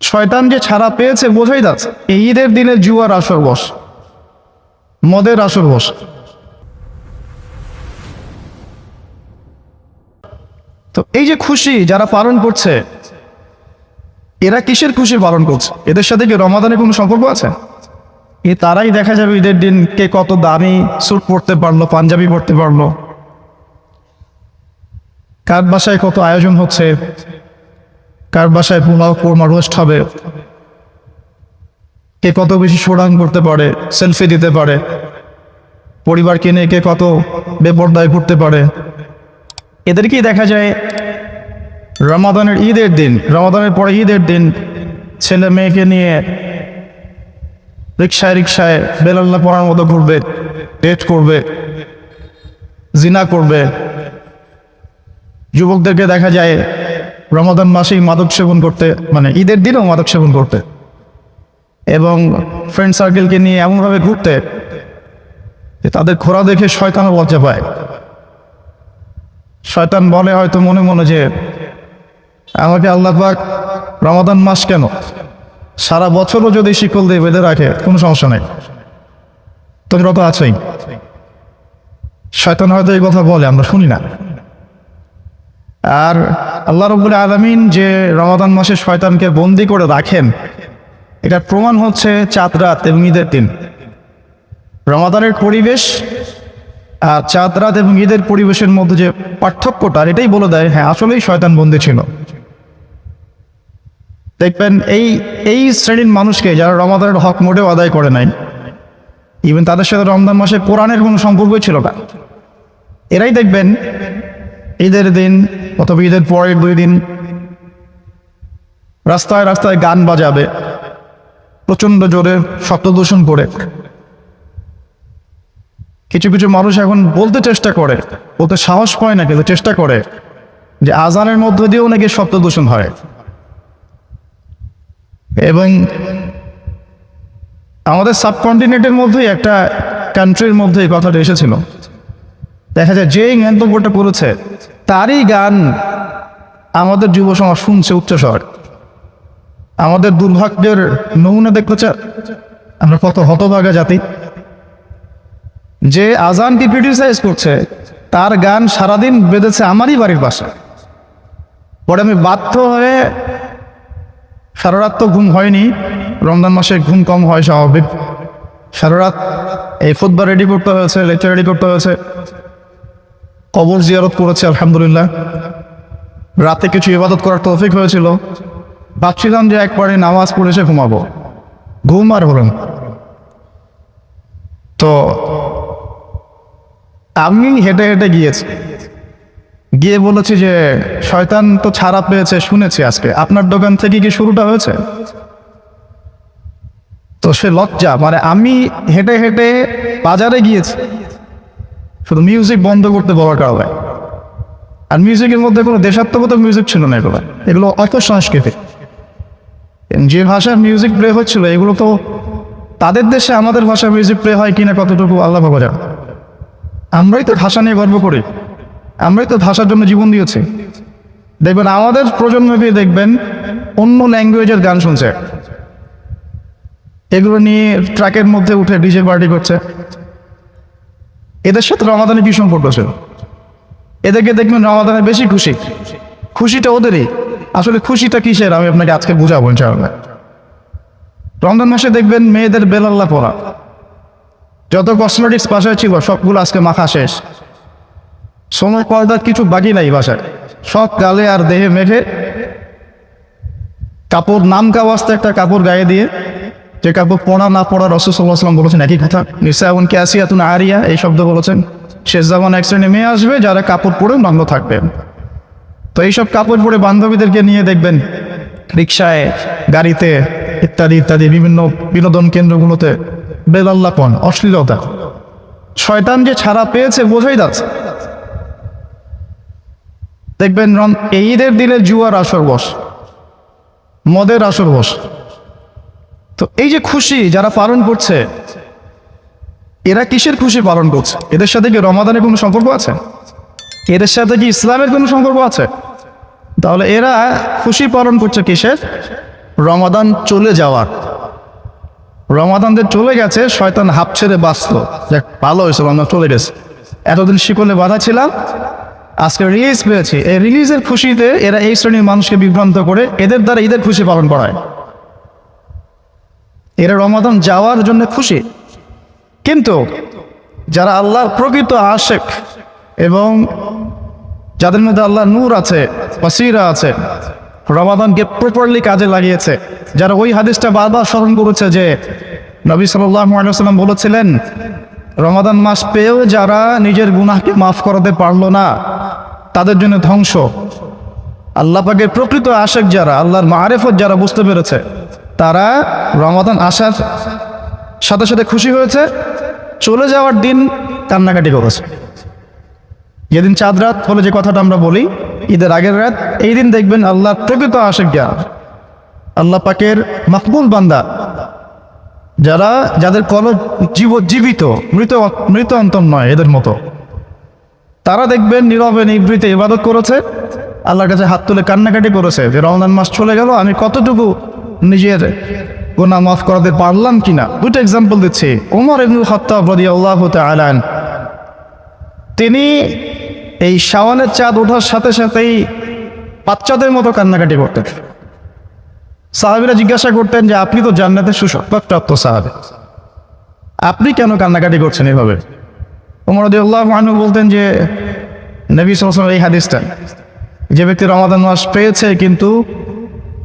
শয়তান যে ছাড়া পেয়েছে বোঝাই যাচ্ছে। এই ঈদের দিনে জুয়ার আসর বস। মদের আসর বস। তো এই যে খুশি যারা পালন করছে, এরা কিসের খুশি পালন করছে? এদের সাথে কি রমাদানের কোনো সম্পর্ক আছে? এ তারাই দেখা যাবে ঈদের দিন কে কত দামি স্যুট পরতে পারল, পাঞ্জাবি পরতে পারল। কার বাসায় কত আয়োজন হচ্ছে? কার বাসায় পোলাও কোরমা রোস্ট হবে? কে কত বেশি শোডাং করতে পারে? সেলফি দিতে পারে। পরিবারকে নিয়ে কে কত বেপর্দায় ঘুরতে পারে? এদেরকেই দেখা যায় রমাদানের ঈদের দিন, রমাদানের পরে ঈদের দিন ছেলে মেয়েকে নিয়ে রিক্সায় রিক্সায় বেলাল্লা পড়ার মতো ঘুরবে ডেট করবে, জিনা করবে। যুবকদেরকে দেখা যায় রমাদান মাসেই মাদক সেবন করতে মানে ঈদের দিনেও মাদক সেবন করতে। এবং ফ্রেন্ড সার্কেলকে নিয়ে এমনভাবে ঘুরতে যে তাদের খোরা দেখে শয়তানও লজ্জা পায়। শয়তান বলে হয়তো মনে মনে যে, আমাকে আল্লাহ পাক রমাদান মাস কেন? সারা বছরও যদি শিকল দিয়ে বেঁধে রাখে, কোনো সমস্যা নেই। তোমরা তো আছেই। শয়তান হয়তো এই কথা বলে, আমরা শুনি না। আর আল্লাহ রবুল আলমিন যে রমাদান মাসে শয়তানকে বন্দি করে রাখেন, এটা প্রমাণ হচ্ছে চাঁদ রাত এবং ঈদের দিন। রমাদানের পরিবেশ আর চাঁদ রাত এবং ঈদের পরিবেশের মধ্যে যে পার্থক্যটা এটাই বলে দেয় হ্যাঁ আসলেই শয়তান বন্দি ছিল। দেখবেন এই এই শ্রেণির মানুষকে যারা রমাদানের হক মোটেও আদায় করে নাই ইভেন তাদের সাথে রমজান মাসে কোরআনের কোনো সম্পর্কই ছিল না। এরাই দেখবেন ঈদের দিন অথবা ঈদের পরের দুই দিন রাস্তায় রাস্তায় গান বাজাবে, প্রচণ্ড জোরে শব্দ দূষণ করে। কিছু কিছু মানুষ এখন বলতে চেষ্টা করে, বলতে সাহস পায় না, কিন্তু চেষ্টা করে যে আজানের মধ্য দিয়েও নাকি শব্দ দূষণ হয়। এবং আমাদের সাবকন্টিনেন্টের মধ্যেই একটা কান্ট্রির মধ্যে এই কথাটা এসেছিল। দেখা যায় যেই মন্তব্যটা করেছে তারই গান আমাদের যুব সমাজ শুনছে উচ্চস্বর। আমাদের দুর্ভাগ্যের নমুনা দেখতে চান আমরা কত হতভাগা জাতি। যে আজানকে ক্রিটিসাইজ করছে, তার গান সারাদিন বেঁধেছে আমারই বাড়ির পাশে। পরে আমি বাধ্য হয়ে সারা রাত তো ঘুম হয়নি, রমজান মাসে ঘুম কম হয় স্বাভাবিক। সারা রাত এই ফুটবল রেডি করতে হয়েছে লেকচার রেডি করতে হয়েছে। কবর জিয়ারত করেছে, আলহামদুলিল্লাহ। রাতে কিছু ইবাদত করার তৌফিক হয়েছিল। ভাবছিলাম যে একবারে নামাজ পড়েছে ঘুমাবো। ঘুম আর হলেন তো আমি হেঁটে হেঁটে গিয়েছি। গিয়ে বলেছি যে, শয়তান তো ছাড়া পেয়েছে, শুনেছি আজকে। আপনার দোকান থেকে কি শুরুটা হয়েছে? তো সে লজ্জা মানে আমি হেঁটে হেঁটে বাজারে গিয়েছি। শুধু মিউজিক বন্ধ করতে বলার কারণে। আর মিউজিকের মধ্যে কোনো দেশাত্মকতা মিউজিক ছিল না এগুলো। এগুলো অত সাংস্কৃতিক যে ভাষার মিউজিক প্লে হচ্ছিল, এগুলো তো তাদের দেশে আমাদের ভাষায় মিউজিক প্লে হয় কিনা কতটুকু আল্লাহ বাবা জান। আমরাই তো ভাষা নিয়ে গর্ব করি। আমরাই তো ভাষার জন্য জীবন দিয়েছি। দেখবেন আমাদের প্রজন্ম দিয়ে দেখবেন অন্য ল্যাঙ্গুয়েজের গান শুনছে। এগুলো নিয়ে ট্রাকের মধ্যে উঠে ডিজে পার্টি করছে। এদের সাথে রমাদানের কি সম্পর্ক ছিল। এদেরকে দেখবেন রমাদানে বেশি খুশি। খুশিটা ওদেরই। আসলে খুশিটা কিসের? আমি আপনাকে আজকে বুঝাবো ইনশাআল্লাহ। রমজান মাসে দেখবেন মেয়েদের বেলাল্লা পরা যত কসমেটিক্স বাসায় ছিল, সবগুলো আজকে মাখা শেষ। সময় পর্দার কিছু বাকি নাই বাসায়। সব গালে আর দেহে মেঘে কাপড় নাম কাওয়াজতে একটা কাপড় গায়ে দিয়ে যে কাপড় পড়া না পড়া রসুসাল্লাহাম বলেছেন একই কথা। নিসা এমন ক্যাসিয়া তুন আরিয়া, এই শব্দ বলেছেন, শেষ জামান এক শ্রেণি মেয়ে আসবে যারা কাপড় পরে নগ্ন থাকবে। তো এইসব কাপড় পরে বান্ধবীদেরকে নিয়ে দেখবেন রিক্সায় গাড়িতে ইত্যাদি ইত্যাদি বিভিন্ন বিনোদন কেন্দ্রগুলোতে বেলাল্লাপন, অশ্লীলতা। শয়তান যে ছাড়া পেয়েছে বোঝাই যাচ্ছে দেখবেন রম- এই ঈদের দিনে জুয়ার আসর বস, মদের আসর বস। তো এই যে খুশি যারা পালন করছে, এরা কিসের খুশি পালন করছে? এদের সাথে কি রমাদানের কোনো সম্পর্ক আছে? এদের সাথে কি ইসলামের কোনো সম্পর্ক আছে? তাহলে এরা খুশি পালন করছে কিসের? রমাদান চলে যাওয়ার। রমাদান যে চলে গেছে, শয়তান হাফ ছেড়ে বাঁচল। যাক, ভালো হয়েছে, রমাদান চলে গেছে। এতদিন শিকলে বাধা ছিলাম, আজকে রিলিজ পেয়েছি। এই রিলিজের খুশিতে এরা এই শ্রেণির মানুষকে বিভ্রান্ত করে এদের দ্বারা ঈদের খুশি পালন করায়। এরা রমাদান যাওয়ার জন্য খুশি। কিন্তু যারা আল্লাহর প্রকৃত আশেক এবং যাদের মধ্যে আল্লাহ নূর আছে, বাসিরা আছে, রমাদানকে প্রপারলি কাজে লাগিয়েছে, যারা ওই হাদিসটা বারবার স্মরণ করেছে যে নবী সাল্লাম বলেছিলেন, রমাদান মাস পেয়েও যারা নিজের গুনাহকে মাফ করাতে পারল না, তাদের জন্য ধ্বংস। আল্লাহ পাকের প্রকৃত আশেক যারা, আল্লাহর মারেফত যারা বুঝতে পেরেছে তারা রমাদান আসার সাথে সাথে খুশি হয়েছে। চলে যাওয়ার দিন কান্নাকাটি করেছে। যেদিন চাঁদ রাত বলে যে কথাটা আমরা বলি, ঈদের আগের রাত, এই দিন দেখবেন আল্লাহ প্রকৃত আসে যারা। আল্লাহ পাকের মকবুল বান্দা। যারা, যাদের কল জীব, জীবিত, মৃত মৃত অন্তর নয় এদের মতো। তারা দেখবেন নীরবে নিবৃতে ইবাদত করেছে। আল্লাহর কাছে হাত তুলে কান্নাকাটি করেছে যে রমজান মাস চলে গেল, আমি কতটুকু নিজের গোনা মাফ করাতে পারলাম কিনা? দুটো এক্সাম্পল দিচ্ছে। ওমর ইবনুল খত্তাব রাদিয়াল্লাহু তাআলা আনহু। তিনি এই শাওয়ানের চাঁদ ওঠার সাথে সাথেই বাচ্চাদের মতো কান্নাকাটি করতেন। সাহাবিরা জিজ্ঞাসা করতেন যে, আপনি তো জান্নাতের সুসংবাদপ্রাপ্ত সাহাবে। আপনি কেন কান্নাকাটি করছেন এভাবে? ওমর রাদিয়াল্লাহু আনহু বলতেন যে, নবী আলাইহি এই হাদিসটা, যে ব্যক্তি রমাদান মাস পেয়েছে কিন্তু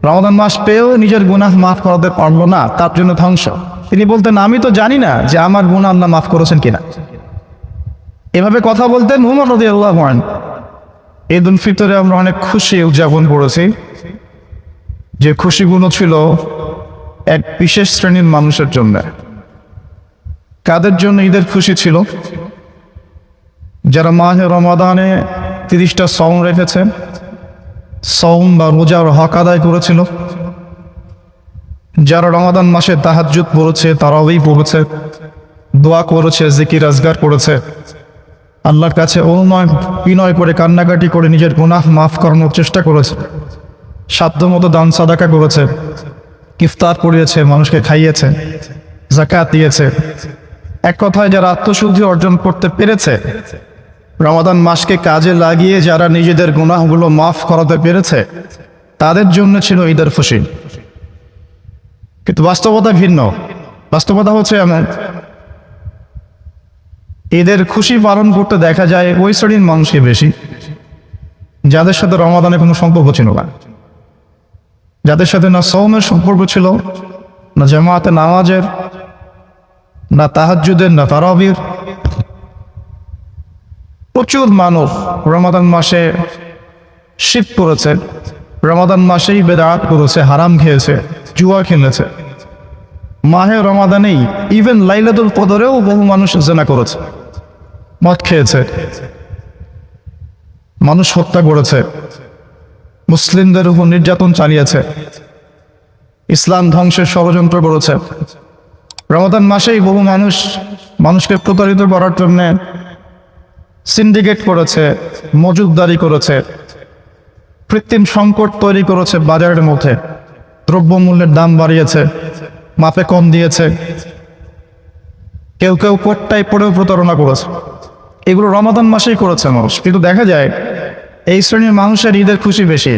রমাদান মাস পেয়েও নিজের গুনাহ মাফ করাতে পারল না, তার জন্য ধ্বংস। তিনি বলতেন, আমি তো জানি না যে আমার গুনাহ আল্লাহ মাফ করেছেন কিনা। এভাবে কথা বলতেন উমর রদি আল্লাহ ঈদ উল ফিতরে আমরা অনেক খুশি উদযাপন করেছি। যে খুশিগুলো ছিল এক বিশেষ শ্রেণির মানুষের জন্য। কাদের জন্য ঈদের খুশি ছিল? যারা মাহে রমাদানে তিরিশটা সং রেখেছে সৌম বা রোজার হক আদায় করেছিল। যারা রমাদান মাসে তাহাজ্জুদ পড়েছে, তারাওই পড়েছে, দোয়া করেছে, জিকির, আজগার করেছে। আল্লাহর কাছে অনুনয়, বিনয় করে, কান্নাকাটি করে নিজের গুনাহ মাফ করানোর চেষ্টা করেছে। সাধ্য মতো দান, সাদাকা করেছে। ইফতার করিয়েছে, মানুষকে খাইয়েছে জাকাত দিয়েছে। এক কথায় যারা আত্মশুদ্ধি অর্জন করতে পেরেছে রমাদান মাসকে কাজে লাগিয়ে যারা নিজেদের গুনাহগুলো মাফ করাতে পেরেছে, তাদের জন্য ছিল ঈদের খুশি। কিন্তু বাস্তবতা ভিন্ন। বাস্তবতা হচ্ছে এমন। ঈদের খুশি পালন করতে দেখা যায় ওই শ্রেণির মানুষই বেশি, যাদের সাথে রমাদানের কোনো সম্পর্ক ছিল না। যাদের সাথে না সৌমের সম্পর্ক ছিল, না জামাতে নামাজের, না তাহাজ্জুদের, না তারাবির প্রচুর মানুষ রমাদান মাসে শীত করেছে রমাদান মাসেই বেদাত করেছে, হারাম খেয়েছে, জুয়া খেলেছে। মাহে রমাদানেই ইভেন লাইলাতুল কদরেও বহু মানুষ জেনা করেছে, মদ খেয়েছে। মানুষ হত্যা করেছে, মুসলিমদের উপর নির্যাতন চালিয়েছে। ইসলাম ধ্বংসের ষড়যন্ত্র করেছে। রমাদান মাসেই বহু মানুষ মানুষকে প্রতারিত করার জন্য সিন্ডিকেট করেছে মজুদদারি করেছে, কৃত্রিম সংকট তৈরি করেছে বাজারের মধ্যে, দ্রব্যমূল্যের দাম বাড়িয়েছে, মাপে কম দিয়েছে। কেউ কেউ কোটটায় পড়েও প্রতারণা করেছে। এগুলো রমাদান মাসেই করেছে মানুষ। কিন্তু দেখা যায়, এই শ্রেণির মানুষের ঈদের খুশি বেশি।